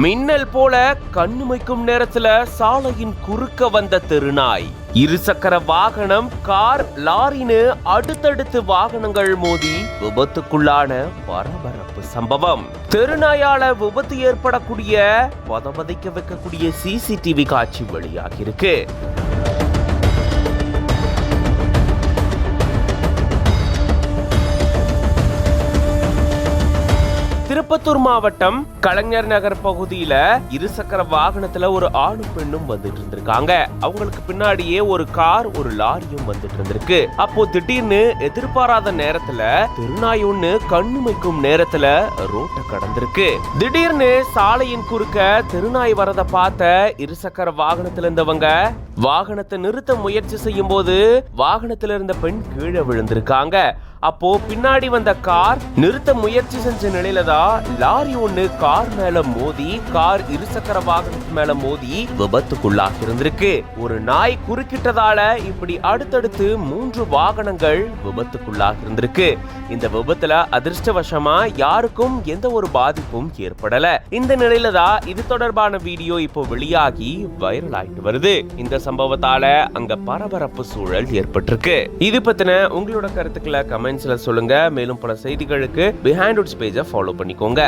மின்னல் போல கண்ணுமைக்கும் நேரத்துல சாலையின் குறுக்க வந்த தெருநாய். இருசக்கர வாகனம் கார் லாரின்னு அடுத்தடுத்து வாகனங்கள் மோதி விபத்துக்குள்ளான பரபரப்பு சம்பவம். தெருநாயால விபத்து ஏற்படக்கூடிய வதவதைக்க வைக்கக்கூடிய சிசிடிவி காட்சி வெளியாகி இருக்கு திருப்பத்தூர் மாவட்டம் கலைஞர் நகர் பகுதியில இருசக்கர வாகனத்துல ஒரு ஆணும் பெண்ணும் வந்துட்டு இருந்திருக்காங்க. அவங்களுக்கு பின்னாடியே ஒரு கார் ஒரு லாரியும் வந்துட்டு இருந்திருக்கு. அப்போ திடீர்னு எதிர்பாராத நேரத்துல திருநாய் ஒண்ணு கண்ணுமைக்கும் நேரத்துல ரோட்டை கடந்திருக்கு. திடீர்னு சாலையின் குறுக்க திருநாய் வரத பார்த்த இருசக்கர வாகனத்துல இருந்தவங்க வாகனத்தை நிறுத்த முயற்சி செய்யும் போது வாகனத்துல இருந்த பெண் கீழே விழுந்திருக்காங்க. அப்போ பின்னாடி வந்த கார் நிறுத்த முயற்சி செஞ்ச நிலையில தான் லாரி ஒண்ணு கார் மேல மோதி கார் இருசக்கர வாகனத்து மேல மோதி விபத்துக்குள்ளாக இருந்திருக்கு. ஒரு நாய் குறுக்கிட்டதால இப்படி அடுத்தடுத்து மூன்று வாகனங்கள் விபத்துக்குள்ளாக இருந்திருக்கு. இந்த விபத்துல அதிர்ஷ்டவசமா யாருக்கும் எந்த ஒரு பாதிப்பும் ஏற்படல. இந்த நிலையில தான் இது தொடர்பான வீடியோ இப்போ வெளியாகி வைரல் ஆயிட்டு வருது. இந்த சம்பவத்தால அங்க பரபரப்பு சூழல் ஏற்பட்டிருக்கு. இது பத்தின உங்களோட கருத்துக்களை கமெண்ட்ஸில் சொல்லுங்க. மேலும் பல செய்திகளுக்கு பிஹைண்ட் உட்ஸ் பேஜை ஃபாலோ பண்ணிக்கோங்க.